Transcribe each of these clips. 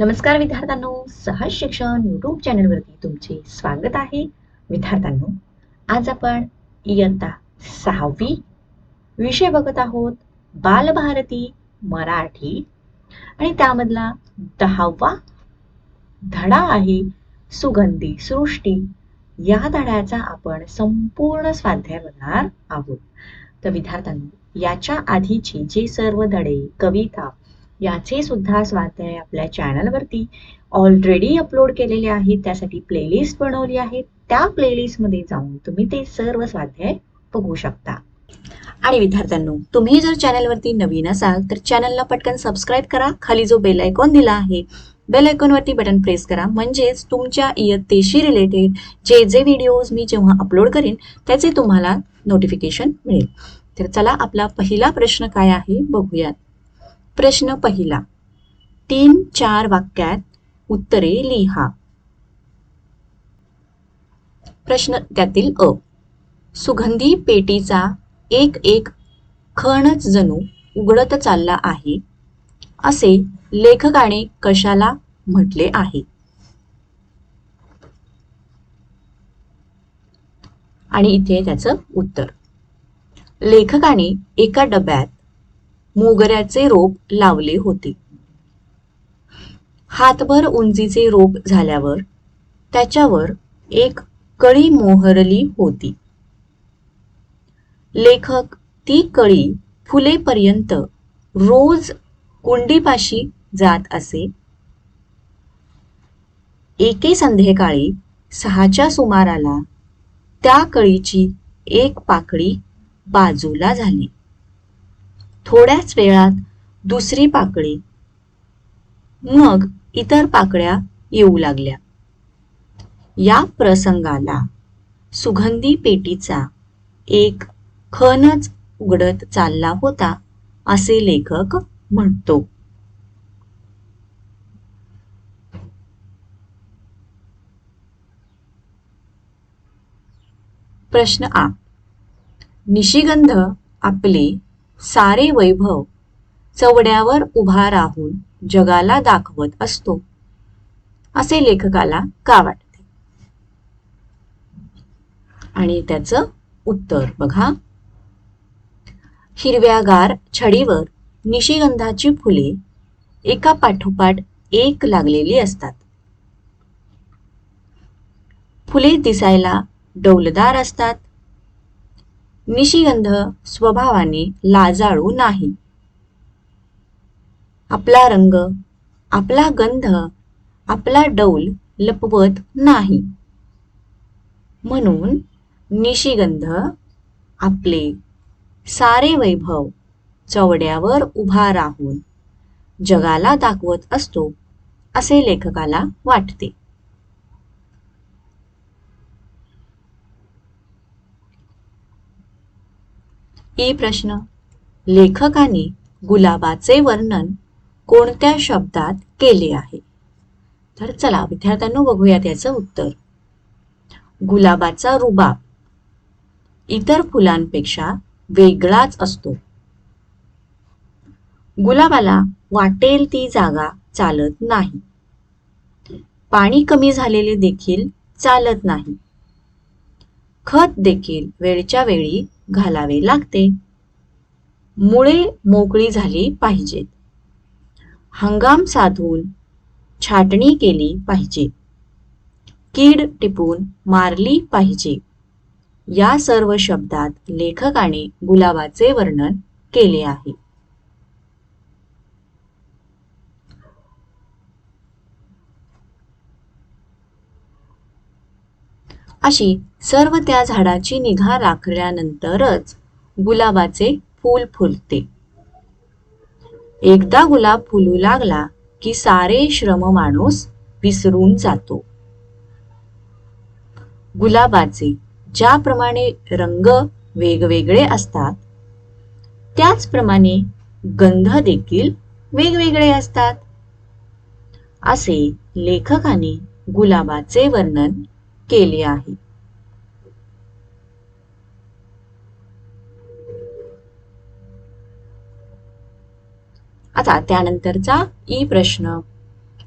नमस्कार विद्यार्थ्यांनो सहज शिक्षण युट्यूब चॅनलवरती तुमचे स्वागत आहे. विद्यार्थ्यांनो आज आपण इयत्ता सहावी विषय बघत आहोत बालभारती मराठी. आणि त्यामधला दहावा धडा आहे सुगंधी सृष्टी. या धड्याचा आपण संपूर्ण स्वाध्याय बघणार आहोत. तर विद्यार्थ्यांनो याच्या आधीचे जे सर्व धडे कविता याचे सुद्धा स्वाध्याय आपल्या चॅनलवरती ऑलरेडी अपलोड केलेले आहेत त्यासाठी प्लेलिस्ट बनवली आहे त्या प्लेलिस्टमध्ये जाऊन तुम्ही ते सर्व स्वाध्याय बघू शकता. आणि विद्यार्थ्यांनो तुम्ही जर चॅनलवरती नवीन असाल तर चॅनलला पटकन सबस्क्राईब करा. खाली जो बेल आयकॉन दिला आहे बेल आयकॉनवरती बटन प्रेस करा. म्हणजेच तुमच्या इयत्तेशी रिलेटेड जे जे व्हिडिओज मी जेव्हा अपलोड करेन त्याचे तुम्हाला नोटिफिकेशन मिळेल. तर चला आपला पहिला प्रश्न काय आहे? बघूयात. प्रश्न पहिला. तीन चार वाक्यात उत्तरे लिहा. प्रश्न त्यातील अ. सुगंधी पेटीचा एक एक खणच जणू उघडत चालला आहे. असे लेखकाने कशाला म्हटले आहे? आणि इथे त्याचं उत्तर. लेखकाने एका डब्यात मोगऱ्याचे रोप लावले होते. हातभर उंचीचे रोप झाल्यावर त्याच्यावर एक कळी मोहरली होती. लेखक ती कळी फुलेपर्यंत रोज कुंडीपाशी जात असे. एके संध्याकाळी सहाच्या सुमाराला त्या कळीची एक पाकळी बाजूला झाली. थोड्याच वेळात दुसरी पाकळी. मग इतर पाकळ्या येऊ लागल्या. या प्रसंगाला सुगंधी पेटीचा एक खनच उघडत चालला होता असे लेखक म्हणतो. प्रश्न आ निशिगंध आपले सारे वैभव चवड्यावर उभा राहून जगाला दाखवत असतो. असे लेखकाला का वाटते? आणि त्याचं उत्तर बघा. हिरव्यागार छडीवर निशिगंधाची फुले एका पाठोपाठ एक लागलेली असतात. फुले दिसायला डौलदार असतात. निशिगंध स्वभावाने लाजाळू नाही. आपला रंग आपला गंध आपला डौल लपवत नाही. म्हणून निशिगंध आपले सारे वैभव चवड्यावर उभा राहून जगाला दाखवत असतो असे लेखकाला वाटते. ई प्रश्न. लेखकाने गुलाबाचे वर्णन कोणत्या शब्दात केले आहे? तर चला विद्यार्थ्यांनो बघूया त्याचं उत्तर. गुलाबाचा रुबाब इतर फुलांपेक्षा वेगळाच असतो. गुलाबाला वाटेल ती जागा चालत नाही. पाणी कमी झालेले देखील चालत नाही. खत देखील वेळच्या वेळी घालावे लागते. मुळे मोकळी झाली पाहिजेत. हंगाम साधून छाटणी केली पाहिजे. कीड टिपून मारली पाहिजे. या सर्व शब्दात लेखकाने गुलाबाचे वर्णन केले आहे. अशी सर्व त्या झाडाची निगा राखल्यानंतरच गुलाबाचे फूल फुलते. एकदा गुलाब फुलू लागला की सारे श्रम माणूस विसरून जातो. गुलाबाचे ज्याप्रमाणे रंग वेगवेगळे असतात त्याचप्रमाणे गंध देखील वेगवेगळे असतात. असे लेखकाने गुलाबाचे वर्णन केले आहे. आता त्यानंतरचा ई प्रश्न.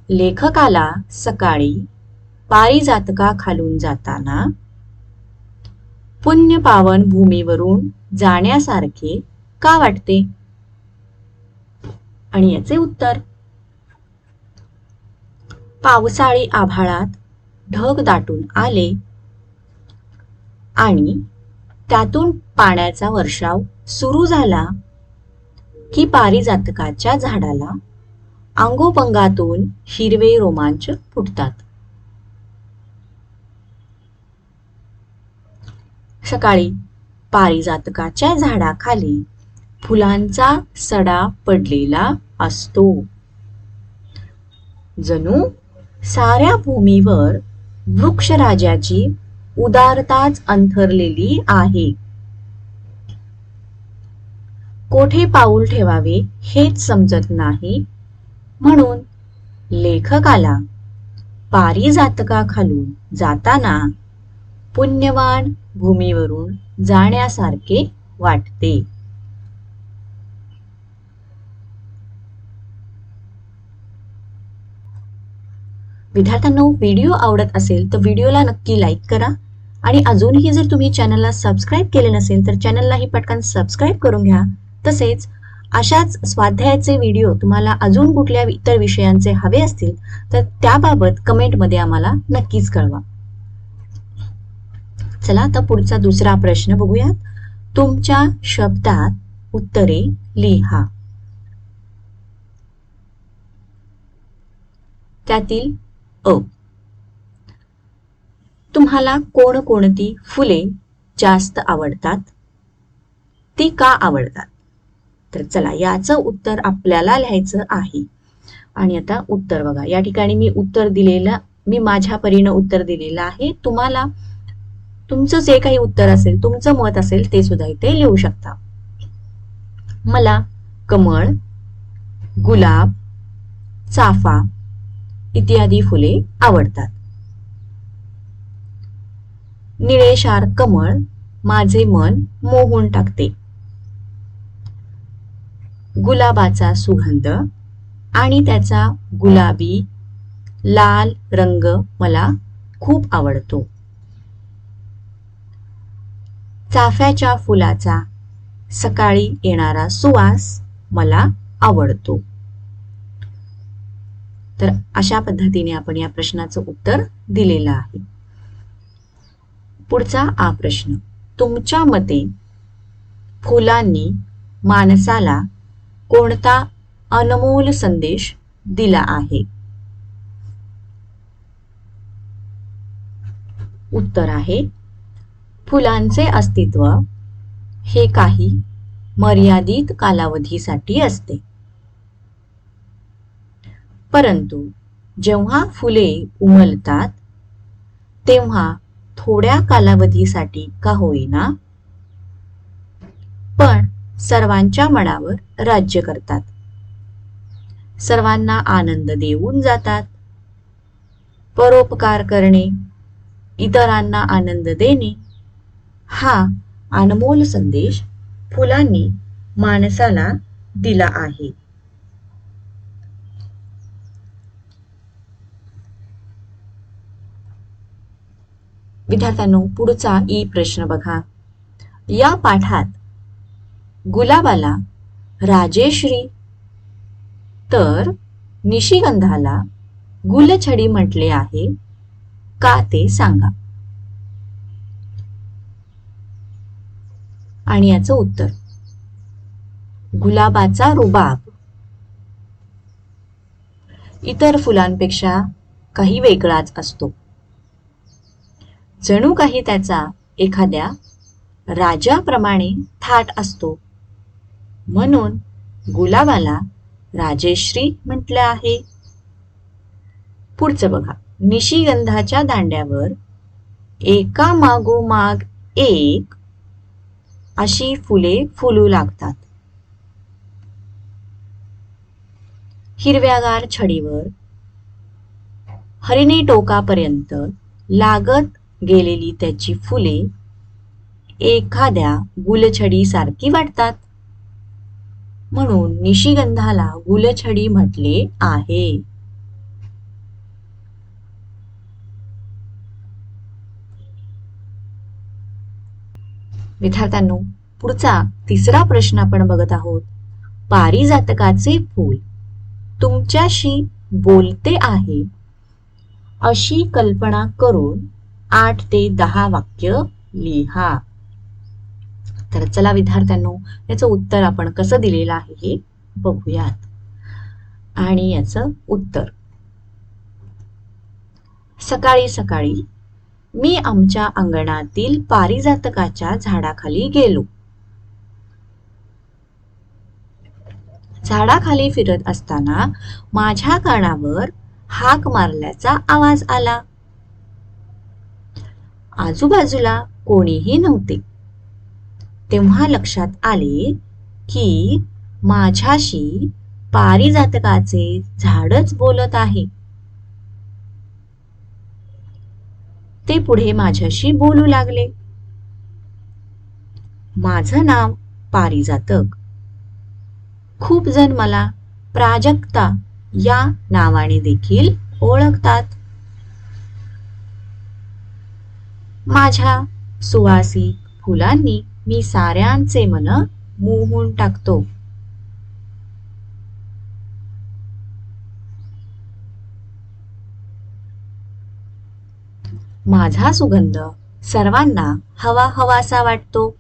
लेखकाला सकाळी पारिजातका खालून जाताना पुण्य पावन भूमीवरून जाण्यासारखे का वाटते? आणि याचे उत्तर. पावसाळी आभाळात ढग दाटून आले आणि त्यातून पाण्याचा वर्षाव सुरू झाला की पारिजातकाच्या झाडाला अंगोपंगातून हिरवे रोमांच फुटतात. सकाळी पारिजातकाच्या झाडाखाली फुलांचा सडा पडलेला असतो. जणू साऱ्या भूमीवर वृक्षराजाची उदारताच अंथरलेली आहे. कोठे पाऊल ठेवावे हेच समजत नाही. म्हणून लेखकाला पारिजातकाखालून जाताना पुण्यवान भूमीवरून जाण्यासारखे वाटते. विद्यार्थ्यांनो व्हिडिओ आवडत असेल तर व्हिडिओला नक्की लाईक करा. आणि अजूनही जर तुम्ही चॅनलला सबस्क्राईब केले नसेल तर चॅनललाही पटकन सबस्क्राईब करून घ्या. तसेच अशाच स्वाध्यायाचे व्हिडिओ तुम्हाला अजून कुठल्या इतर विषयांचे हवे असतील तर त्याबाबत कमेंटमध्ये आम्हाला नक्कीच कळवा. चला आता पुढचा दुसरा प्रश्न बघूयात. तुमच्या शब्दात उत्तरे लिहा. त्यातील अ. तुम्हाला कोणकोणती फुले जास्त आवडतात? ती का आवडतात? तर चला याचं उत्तर आपल्याला लिहायचं आहे. आणि आता उत्तर बघा. या ठिकाणी मी उत्तर दिलेलं मी माझ्या परीनं उत्तर दिलेलं आहे. तुम्हाला तुमचं जे काही उत्तर असेल तुमचं मत असेल ते सुद्धा इथे लिहू शकता. मला कमळ गुलाब चाफा इत्यादी फुले आवडतात. निळेशार कमळ माझे मन मोहून टाकते. गुलाबाचा सुगंध आणि त्याचा गुलाबी लाल रंग मला खूप आवडतो. चाफ्याच्या फुलाचा सकाळी येणारा सुवास मला आवडतो. तर अशा पद्धतीने आपण या प्रश्नाचं उत्तर दिलेलं आहे. पुढचा हा प्रश्न. तुमच्या मते फुलांनी माणसाला कोणता अनमोल संदेश दिला आहे? उत्तर आहे फुलांचे अस्तित्व हे काही मर्यादित कालावधीसाठी असते. परंतु जेव्हा फुले उमलतात तेव्हा थोड्या कालावधीसाठी का होईना? पण सर्वांच्या मनावर राज्य करतात. सर्वांना आनंद देऊन जातात. परोपकार करणे इतरांना आनंद देणे हा अनमोल संदेश फुलांनी माणसाला दिला आहे. विद्यार्थ्यांनो पुढचा ई प्रश्न बघा. या पाठात गुलाबाला राजेश्री तर निशिगंधाला गुलछडी म्हटले आहे का ते सांगा. आणि याचं उत्तर. गुलाबाचा रुबाब. इतर फुलांपेक्षा काही वेगळाच असतो. जणू काही त्याचा एखाद्या राजाप्रमाणे थाट असतो. म्हणून गुलाबाला राजेश्री म्हटलं आहे. पुढचं बघा. निशिगंधाच्या दांड्यावर एका मागोमाग एक अशी फुले फुलू लागतात. हिरव्यागार छडीवर हरिणी टोकापर्यंत लागत गेलेली त्याची फुले एखाद्या गुलछडीसारखी वाटतात. म्हणून निशिगंधाला गुलछडी म्हटले आहे. विद्यार्थ्यांनो पुढचा तिसरा प्रश्न आपण बघत आहोत. पारिजातकाचे फूल तुमच्याशी बोलते आहे अशी कल्पना करून आठ ते दहा वाक्य लिहा. तर चला विद्यार्थ्यांनो याचं उत्तर आपण कसं दिलेलं आहे हे बघूयात. आणि याचं उत्तर. सकाळी सकाळी मी आमच्या अंगणातील पारिजातकाच्या झाडाखाली गेलो. झाडाखाली फिरत असताना माझ्या कानावर हाक मारल्याचा आवाज आला. आजूबाजूला कोणीही नव्हते. तेव्हा लक्षात आले की माझ्याशी पारिजातकाचे झाडच बोलत आहे. ते पुढे माझ्याशी बोलू लागले. माझं नाव पारिजातक. खूप जण मला प्राजक्ता या नावाने देखील ओळखतात. माझ्या सुवासिक फुलांनी मी साऱ्यांचे मन मोहून टाकतो. माझा सुगंध सर्वांना हवा हवासा वाटतो.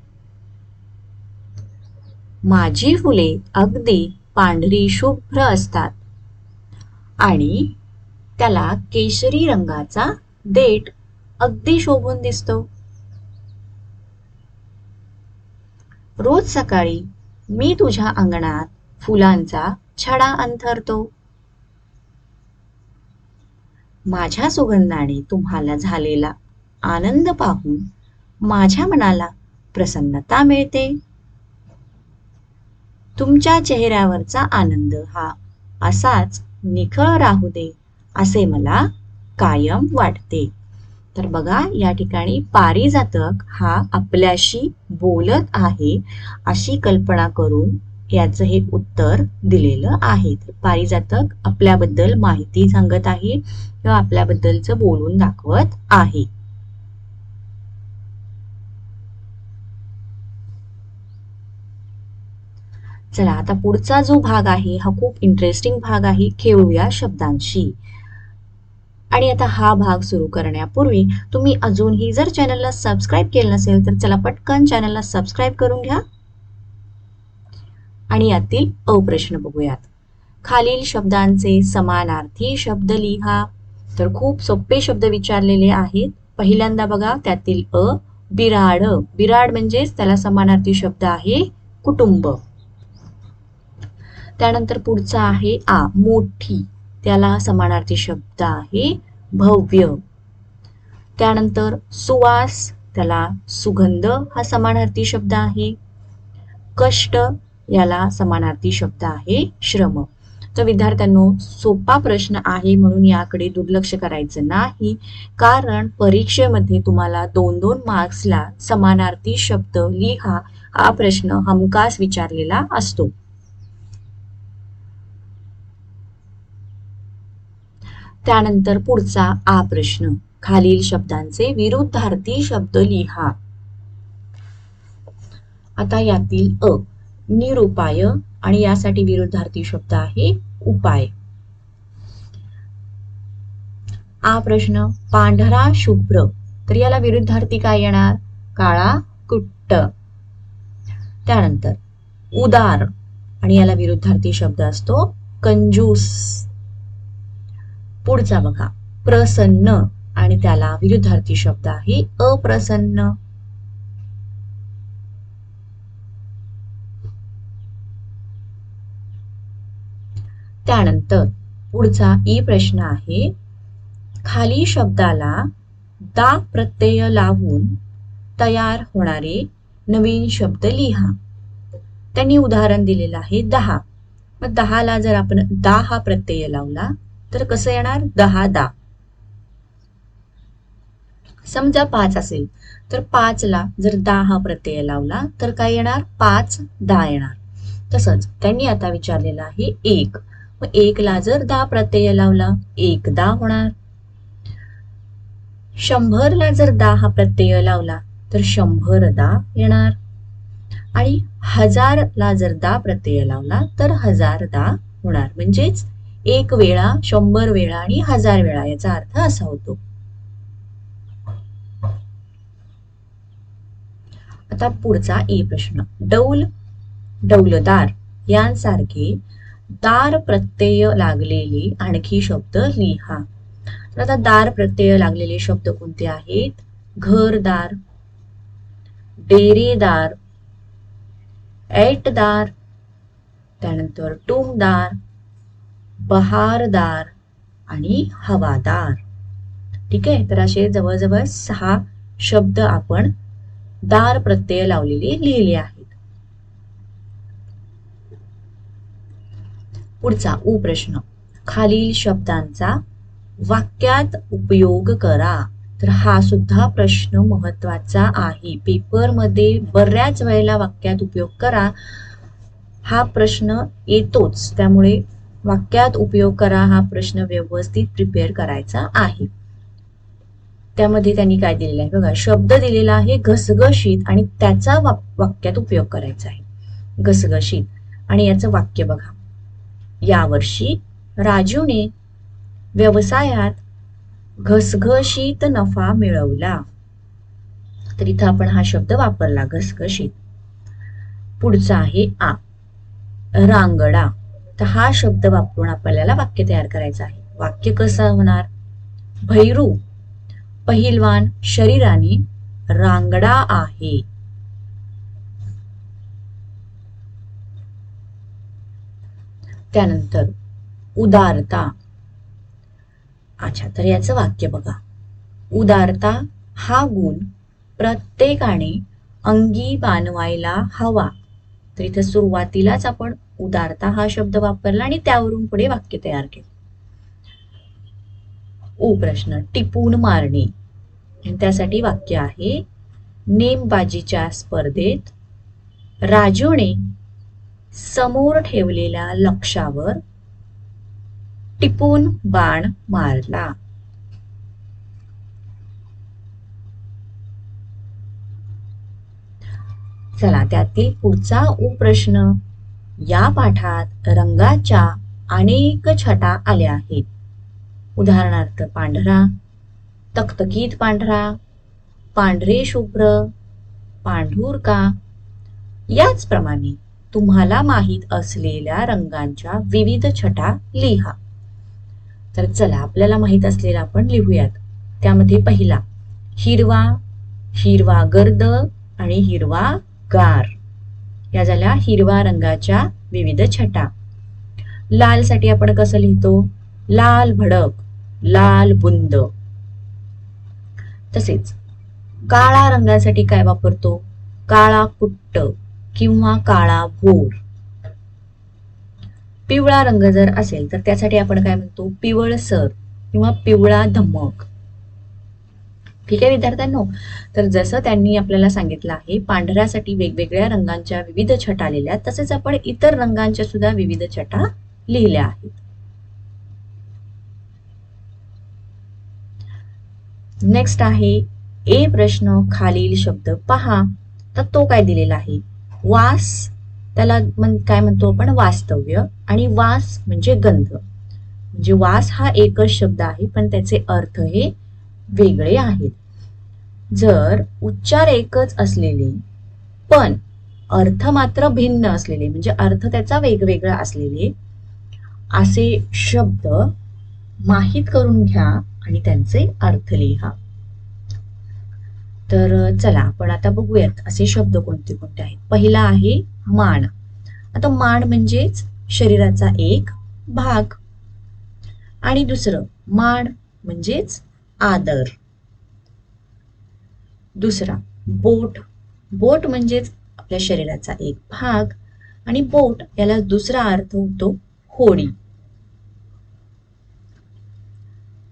माझी फुले अगदी पांढरी शुभ्र असतात आणि त्याला केशरी रंगाचा देठ अगदी शोभून दिसतो. रोज सकाळी मी तुझ्या अंगणात फुलांचा छडा अंथरतो. माझ्या सुगंधाने तुम्हाला झालेला आनंद पाहून माझ्या मनाला प्रसन्नता मिळते. तुमच्या चेहऱ्यावरचा आनंद हा असाच निखळ राहू दे असे मला कायम वाटते. तर बघा या ठिकाणी पारिजातक हा आपल्याशी बोलत आहे अशी कल्पना करून याचं हे उत्तर दिलेलं आहे. तर पारिजातक आपल्याबद्दल माहिती सांगत आहे किंवा आपल्याबद्दलचं बोलून दाखवत आहे. चला आता पुढचा जो भाग आहे हा खूप इंटरेस्टिंग भाग आहे. खेळूया शब्दांशी. आणि आता हा भाग सुरू करण्यापूर्वी तुम्ही अजूनही जर चॅनलला सबस्क्राईब केलं नसेल तर चला पटकन चॅनलला सबस्क्राईब करून घ्या. आणि यातील अ प्रश्न बघूयात. खालील शब्दांचे समानार्थी शब्द लिहा. तर खूप सोपे शब्द विचारलेले आहेत. पहिल्यांदा बघा त्यातील अ बिराड. बिराड म्हणजेच त्याला समानार्थी शब्द आहे कुटुंब. त्यानंतर पुढचा आहे आ मोठी. त्याला समानार्थी शब्द आहे भव्य. त्यानंतर सुवास त्याला सुगंध हा समानार्थी शब्द आहे. कष्ट याला समानार्थी शब्द आहे श्रम. तर विद्यार्थ्यांनो सोपा प्रश्न आहे म्हणून याकडे दुर्लक्ष करायचं नाही. कारण परीक्षेमध्ये तुम्हाला दोन दोन मार्क्सला समानार्थी शब्द लिहा हा प्रश्न हमखास विचारलेला असतो. त्यानंतर पुढचा आ प्रश्न. खालील शब्दांचे विरुद्धार्थी शब्द लिहा. आता यातील अ निरुपाय आणि यासाठी विरुद्धार्थी शब्द आहे उपाय. आ प्रश्न पांढरा शुभ्र. तर याला विरुद्धार्थी काय येणार? काळा कुट्ट. त्यानंतर उदार आणि याला विरुद्धार्थी शब्द असतो कंजूस. पुढचा बघा. प्रसन्न आणि त्याला विरुद्धार्थी शब्द आहे अप्रसन्न. त्यानंतर पुढचा ई प्रश्न आहे खाली शब्दाला दा प्रत्यय लावून तयार होणारे नवीन शब्द लिहा. त्यांनी उदाहरण दिलेलं आहे दहा. मग दहाला जर आपण दा हा प्रत्यय लावला तर कसं येणार? दहा दा समजा पाच असेल तर पाचला जर दहा हा प्रत्यय लावला तर काय येणार? पाच दहा येणार. तसंच त्यांनी आता विचारलेलं आहे एक. मग एकला जर दहा प्रत्यय लावला एक दा होणार. शंभरला जर दहा हा प्रत्यय लावला तर शंभर दा येणार. आणि हजारला जर दा प्रत्यय लावला तर हजार दा होणार. म्हणजेच एक वेळा शंभर वेळा आणि हजार वेळा याचा अर्थ असा होतो. आता पुढचा ए प्रश्न. डौल डौलदार यांसारखे दार प्रत्यय लागलेले आणखी शब्द लिहा. तर आता दार प्रत्यय लागलेले शब्द कोणते आहेत? घरदार डेरेदार ऐटदार त्यानंतर टुंगदार बहारदार आणि हवादार. ठीक आहे? तर असे जवळजवळ सहा शब्द आपण दार प्रत्यय लावलेले लिहिले आहेत. पुढचा उ प्रश्न खालील शब्दांचा वाक्यात उपयोग करा. तर हा सुद्धा प्रश्न महत्त्वाचा आहे. पेपरमध्ये बऱ्याच वेळेला वाक्यात उपयोग करा. हा प्रश्न येतोच. त्यामुळे वाक्यात उपयोग करा हा प्रश्न व्यवस्थित प्रिपेअर करायचा आहे. त्यामध्ये त्यांनी काय दिलेलं आहे? बघा शब्द दिलेला आहे घसघशीत आणि त्याचा वाक्यात उपयोग करायचा आहे. घसघशीत. आणि याचं वाक्य बघा. यावर्षी राजूने व्यवसायात घसघशीत नफा मिळवला. तर इथं आपण हा शब्द वापरला घसघशीत. पुढचा आहे आ. रांगडा. तर हा शब्द वापरून आपल्याला वाक्य तयार करायचं आहे. वाक्य कसं होणार? भैरू पहिलवान शरीराने रांगडा आहे. त्यानंतर उदारता. अच्छा तर याचं वाक्य बघा. उदारता हा गुण प्रत्येकाने अंगी बांधवायला हवा. तर इथं सुरुवातीलाच आपण उदारता हा शब्द वापरला आणि त्यावरून पुढे वाक्य तयार केले. ओ प्रश्न टिपून मारणे. त्यासाठी वाक्य आहे नेमबाजीच्या स्पर्धेत राजूने समोर ठेवलेल्या लक्षावर टिपून बाण मारला. चला त्यातील पुढचा प्रश्न. या पाठात रंगाच्या अनेक छटा आल्या आहेत. उदाहरणार्थ पांढरा तकतकीत पांढरा पांढरे शुभ्र पांढुरका याचप्रमाणे तुम्हाला माहीत असलेल्या रंगांच्या विविध छटा लिहा. तर चला आपल्याला माहीत असलेला आपण लिहूयात. त्यामध्ये पहिला हिरवा हिरवा गर्द आणि हिरवा गार. या झाल्या हिरवा रंगाच्या विविध छटा. लालसाठी आपण कसं लिहितो? लाल भडक लाल बुंद. तसेच काळा रंगासाठी काय वापरतो? काळा कुट्ट किंवा काळा भोर. पिवळा रंग जर असेल तर त्यासाठी आपण काय म्हणतो? पिवळसर किंवा पिवळा धमक. ठीक आहे विद्यार्थ्यांनो? तर जसं त्यांनी आपल्याला सांगितलं आहे पांढऱ्यासाठी वेगवेगळ्या रंगांच्या विविध छटा लिहिल्या तसेच आपण इतर रंगांच्या सुद्धा विविध छटा लिहिल्या आहेत. नेक्स्ट आहे ए प्रश्न खालील शब्द पहा. तर तो काय दिलेला आहे? वास त्याला काय म्हणतो आपण? वास्तव्य. आणि वास म्हणजे गंध. म्हणजे वास हा एकच शब्द आहे पण त्याचे अर्थ हे वेगळे आहेत. जर उच्चार एकच असलेले पण अर्थ मात्र भिन्न असलेले म्हणजे अर्थ त्याचा वेगवेगळा असलेले असे शब्द माहीत करून घ्या आणि त्यांचे अर्थ लिहा. तर चला आपण आता बघूयात असे शब्द कोणते कोणते आहेत. पहिला आहे मान. आता मान म्हणजेच शरीराचा एक भाग. आणि दुसरं मान म्हणजेच आदर. दुसरा बोट. बोट म्हणजेच आपल्या शरीराचा एक भाग आणि बोट याला दुसरा अर्थ होतो होडी.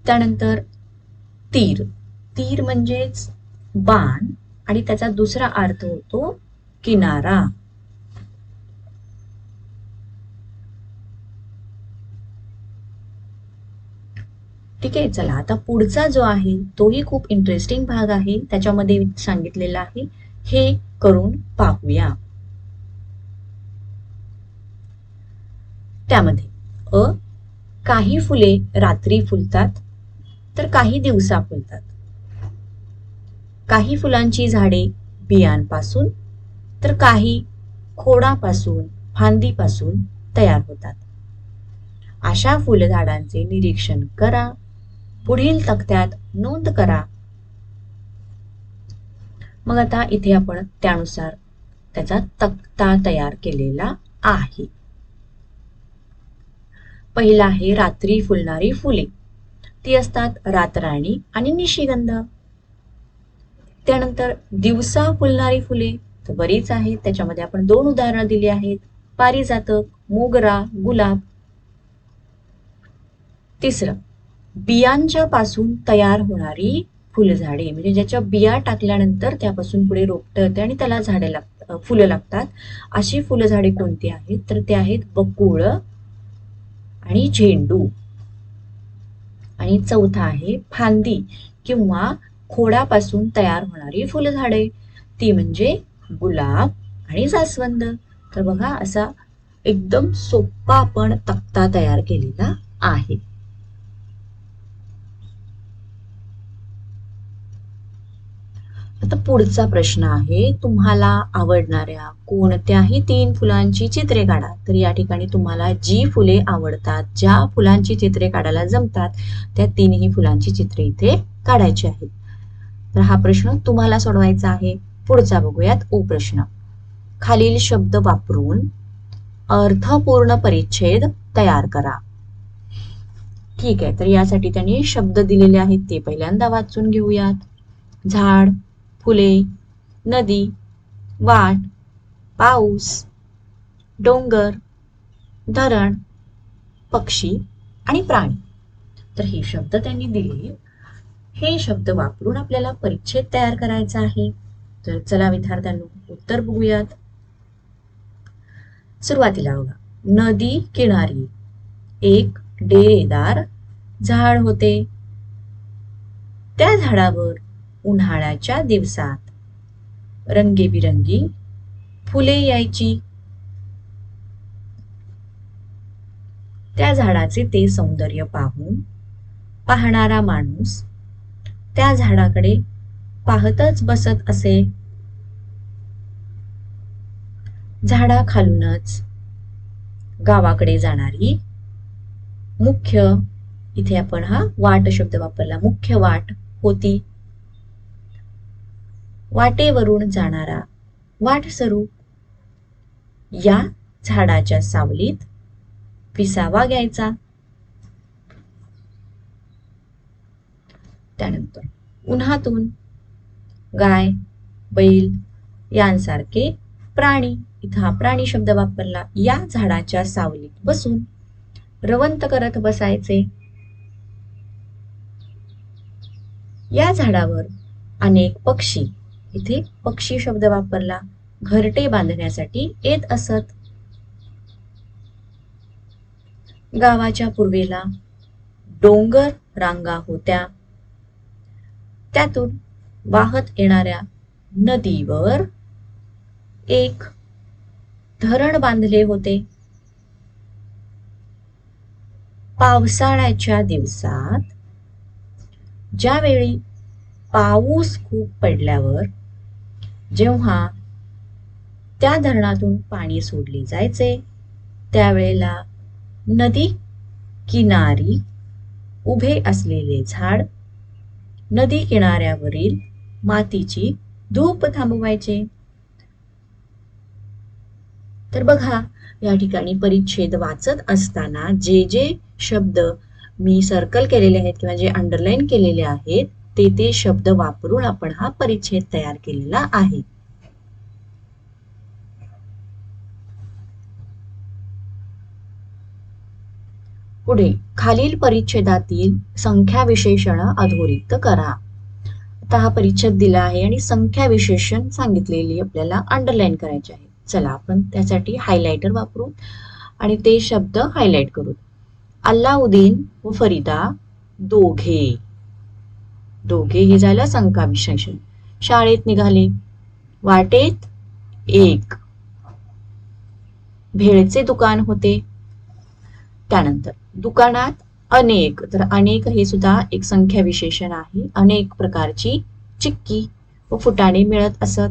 त्यानंतर तीर. तीर म्हणजेच बाण आणि त्याचा दुसरा अर्थ होतो किनारा. ठीक आहे चला. आता पुढचा जो आहे तोही खूप इंटरेस्टिंग भाग आहे. त्याच्यामध्ये सांगितलेला आहे. हे करून पाहूया. त्यामध्ये अ काही फुले रात्री फुलतात तर काही दिवसा फुलतात. काही फुलांची झाडे बियांपासून तर काही खोडापासून फांदीपासून तयार होतात. अशा फुलझाडांचे निरीक्षण करा. पुढील तक्त्यात नोंद करा. मग आता इथे आपण त्यानुसार त्याचा तक्ता तयार केलेला आहे. पहिला आहे रात्री फुलणारी फुले. ती असतात रातराणी आणि निशिगंध. त्यानंतर दिवसा फुलणारी फुले तर बरीच आहेत. त्याच्यामध्ये आपण दोन उदाहरणं दिली आहेत. पारिजातक मोगरा गुलाब. तिसरं बियांच्या पासून तयार होणारी फुलझाडे. म्हणजे ज्याच्या बिया टाकल्यानंतर त्यापासून पुढे रोपटं येते आणि त्याला झाडे लागतात फुलं लागतात. अशी फुलझाडे कोणती आहेत? तर ते आहेत बकुळ आणि झेंडू. आणि चौथा आहे फांदी किंवा खोडापासून तयार होणारी फुलझाडे. ती म्हणजे गुलाब आणि जास्वंद. तर बघा असा एकदम सोपा आपण तक्ता तयार केलेला आहे. आता पुढचा प्रश्न आहे तुम्हाला आवडणाऱ्या कोणत्याही तीन फुलांची चित्रे काढा. तर या ठिकाणी तुम्हाला जी फुले आवडतात ज्या फुलांची चित्रे काढायला जमतात त्या तीनही फुलांची चित्रे इथे काढायची आहेत. तर हा प्रश्न तुम्हाला सोडवायचा आहे. पुढचा बघूयात ओ प्रश्न. खालील शब्द वापरून अर्थपूर्ण परिच्छेद तयार करा. ठीक आहे तर यासाठी त्यांनी शब्द दिलेले आहेत ते पहिल्यांदा वाचून घेऊयात. झाड फुले नदी वाट पाऊस डोंगर धरण पक्षी आणि प्राणी. तर हे शब्द त्यांनी दिले हे शब्द वापरून आपल्याला परिच्छेद तयार करायचा आहे. तर चला विद्यार्थ्यांनो उत्तर बघूयात. सुरुवातीला बघा. नदी किनारी. एक डेरेदार झाड होते. त्या झाडावर उन्हाळ्याच्या दिवसात. रंगीबिरंगी फुले यायची. त्या झाडाचे ते सौंदर्य पाहून पाहणारा माणूस त्या झाडाकडे पाहतच बसत असे. झाडाखालूनच गावाकडे जाणारी मुख्य इथे आपण हा वाट शब्द वापरला मुख्य वाट होती. वाटेवरून जाणारा वाट सरू या झाडाच्या सावलीत विसावा घ्यायचा. त्यानंतर उन्हातून गाय बैल यांसारखे प्राणी इथं हा प्राणी शब्द वापरला या झाडाच्या सावलीत बसून रवंत करत बसायचे. या झाडावर अनेक पक्षी इथे पक्षी शब्द वापरला. घरटे बांधण्यासाठी येत असत. गावाच्या पूर्वेला डोंगर रांगा होत्या. त्यातून वाहत येणाऱ्या नदीवर एक धरण बांधले होते. पावसाळ्याच्या दिवसात ज्यावेळी पाऊस खूप पडल्यावर जेव्हा त्या धरणातून पाणी सोडले जायचे त्यावेळेला नदी किनारी उभे असलेले झाड नदी किनाऱ्यावरील मातीची धूप थांबवायचे. तर बघा या ठिकाणी परिच्छेद वाचत असताना जे जे शब्द मी सर्कल केलेले आहेत किंवा जे अंडरलाईन केलेले आहेत ते ते शब्द वापरून आपण हा परिच्छेद तयार केलेला आहे. पुढे खालील परिच्छेदातील संख्या विशेषण अधोरिक्त करा. आता हा परिच्छेद दिला आहे आणि संख्या विशेषण सांगितलेली आपल्याला अंडरलाईन करायची आहे. चला आपण त्यासाठी हायलायटर वापरू आणि ते शब्द हायलाइट करू. अल्लाउद्दीन व फरीदा दोघे. दोघे हे झालं संख्या शाळेत निघाले. वाटेत एक भेळचे दुकान होते. त्यानंतर दुकानात अनेक तर अनेक हे सुद्धा एक संख्या विशेषण आहे. अनेक प्रकारची चिक्की व फुटाणे मिळत असत.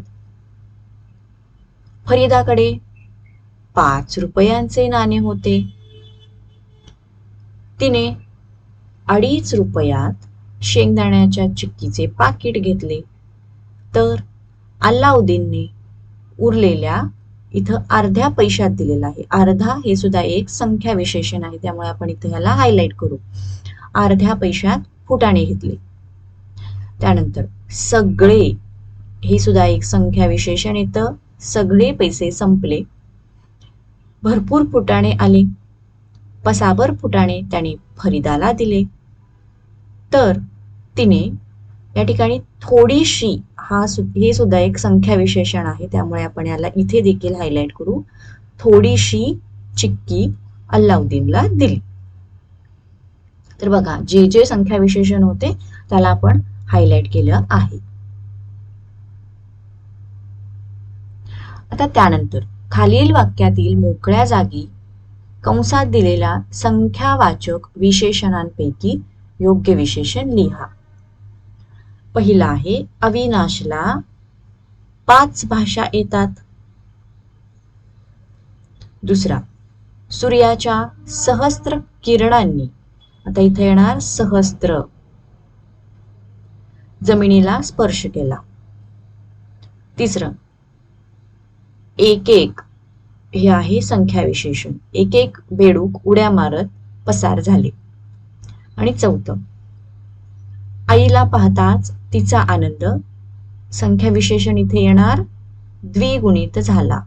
फरीदाकडे पाच रुपयांचे नाणे होते. तिने अडीच रुपयात शेंगदाण्याच्या चिक्कीचे पाकिट घेतले. तर अल्लाउद्दीनने उरलेल्या इथं अर्ध्या पैशात दिलेला आहे. अर्धा हे सुद्धा एक संख्या विशेषण आहे. त्यामुळे आपण इथं ह्याला हायलाइट करू. अर्ध्या पैशात फुटाणे घेतले. त्यानंतर सगळे हे सुद्धा एक संख्या विशेषण येतं सगळे पैसे संपले. भरपूर फुटाणे आले. पसाभर फुटाणे त्याने फरीदाला दिले. तर तिने या ठिकाणी थोडीशी हा सु हे सुद्धा एक संख्या विशेषण आहे. त्यामुळे आपण याला इथे देखील हायलाइट करू. थोडीशी चिक्की अल्लाउद्दीनला दिली. तर बघा जे जे संख्या विशेषण होते त्याला आपण हायलाइट केलं आहे. आता त्यानंतर खालील वाक्यातील मोकळ्या जागी कंसात दिलेल्या संख्यावाचक विशेषणांपैकी योग्य विशेषण लिहा. पहिला आहे अविनाशला पाच भाषा येतात. दुसरा सूर्याच्या सहस्त्र किरणांनी आता इथे येणार सहस्त्र जमिनीला स्पर्श केला. तिसरं एक एक हे आहे संख्या विशेषण एक एक बेडूक उड्या मारत पसार झाले. आणि चौथं आईला पाहताच तिचा आनंद. संख्या विशेषण इथे येणार. द्विगुणित झाला.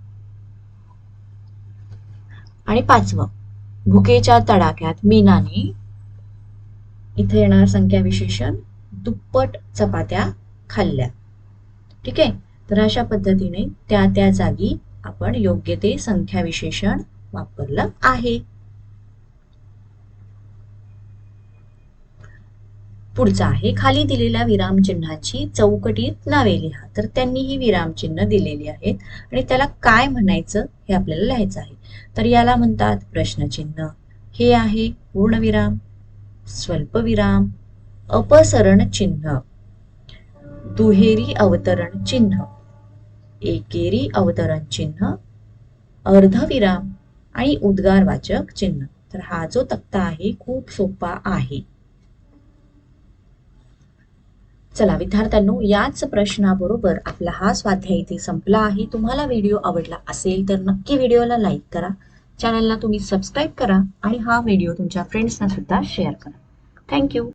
आणि पाचवं. भुकेच्या तडाख्यात मीनाने. इथे येणार संख्या विशेषण दुप्पट चपात्या खाल्ल्या. ठीक? आहे तर अशा पद्धतीने त्या त्या जागी आपण योग्य ते संख्या विशेषण वापरलं आहे. पुढचा आहे. खाली दिलेल्या विरामचिन्हाची चौकटीत नावे लिहा. तर त्यांनी ही विरामचिन्ह दिलेली आहेत. आणि त्याला काय म्हणायचं हे आपल्याला लिहायचं आहे. तर याला म्हणतात प्रश्नचिन्ह. हे आहे पूर्णविराम स्वल्पविराम अपसरण चिन्ह. दुहेरी अवतरण चिन्ह. एकेरी अवतरण चिन्ह अर्धविराम आणि उद्गारवाचक चिन्ह. तर हा जो तक्ता आहे खूप सोपा आहे. चला विद्यार्थ्यांनो याच प्रश्नाबरोबर आपला हा स्वाध्याय इथे संपला आहे. तुम्हाला व्हिडिओ आवडला असेल तर नक्की व्हिडिओला लाईक करा. चॅनलला तुम्ही सबस्क्राईब करा आणि हा व्हिडिओ तुमच्या फ्रेंड्सना सुद्धा शेअर करा. थँक्यू